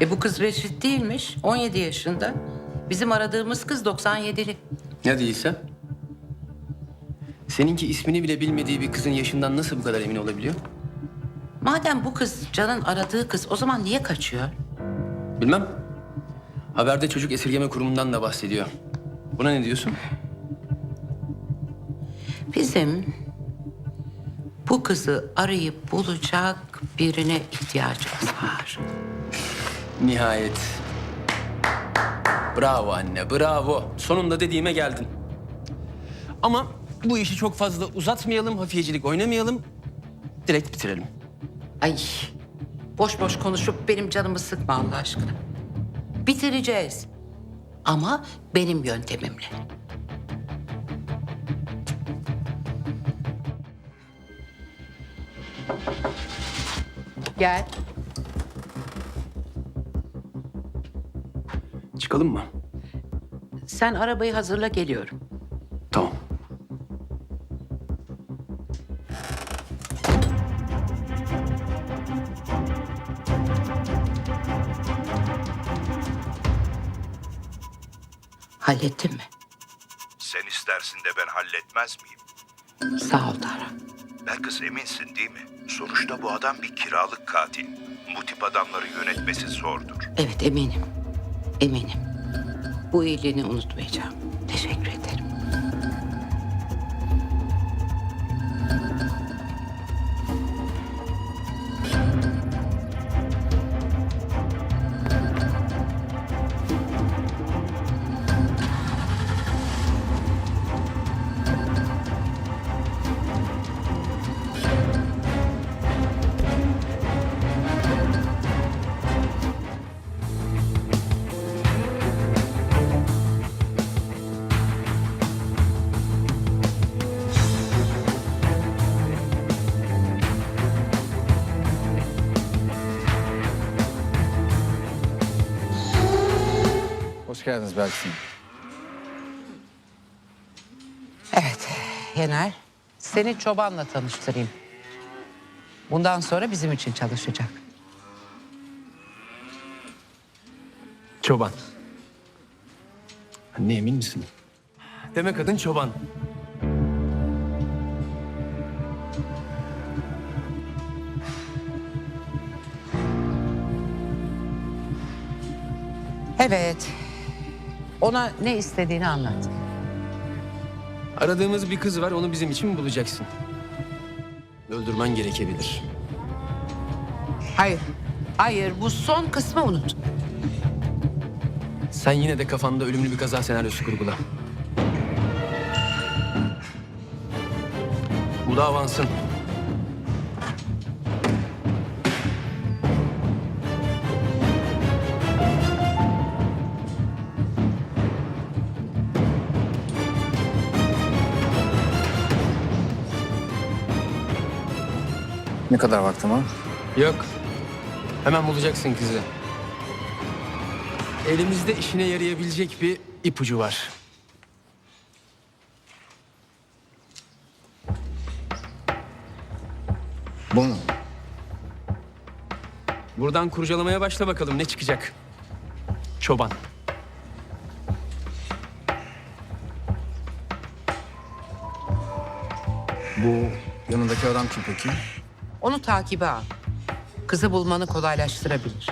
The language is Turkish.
E bu kız Reşit değilmiş. 17 yaşında. Bizim aradığımız kız 97'li. Ne değilse? Seninki ismini bile bilmediği bir kızın yaşından nasıl bu kadar emin olabiliyor? Madem bu kız Can'ın aradığı kız o zaman niye kaçıyor? Bilmem. Haberde çocuk esirgeme kurumundan da bahsediyor. Buna ne diyorsun? Bizim bu kızı arayıp bulacak birine ihtiyacımız var. Nihayet. Bravo anne, bravo. Sonunda dediğime geldin. Ama bu işi çok fazla uzatmayalım, hafiyecilik oynamayalım. Direkt bitirelim. Ay boş boş konuşup benim canımı sıkma Allah aşkına. Bitireceğiz. Ama benim yöntemimle. Gel. Çıkalım mı? Sen arabayı hazırla geliyorum. Tamam. Hallettin mi? Sen istersin de ben halletmez miyim? Sağ ol Tara. Belkıs eminsin değil mi? Sonuçta bu adam bir kiralık katil. Bu tip adamları yönetmesi zordur. Evet eminim. Eminim. Bu iyiliğini unutmayacağım. Hoş geldiniz Belkin. Evet Yener. Seni çobanla tanıştırayım. Bundan sonra bizim için çalışacak. Çoban. Anne emin misin? Demek adın çoban. Evet. Ona ne istediğini anlat. Aradığımız bir kız var, onu bizim için mi bulacaksın? Öldürmen gerekebilir. Hayır. Hayır bu son kısmı unut. Sen yine de kafanda ölümlü bir kaza senaryosu kurgula. Bu da Ne kadar vaktim var? Yok. Hemen bulacaksın kızı. Elimizde işine yarayabilecek bir ipucu var. Bu mu? Buradan kurcalamaya başla bakalım ne çıkacak. Çoban. Bu yanındaki adam kim peki? Onu takibe al. Kızı bulmanı kolaylaştırabilir.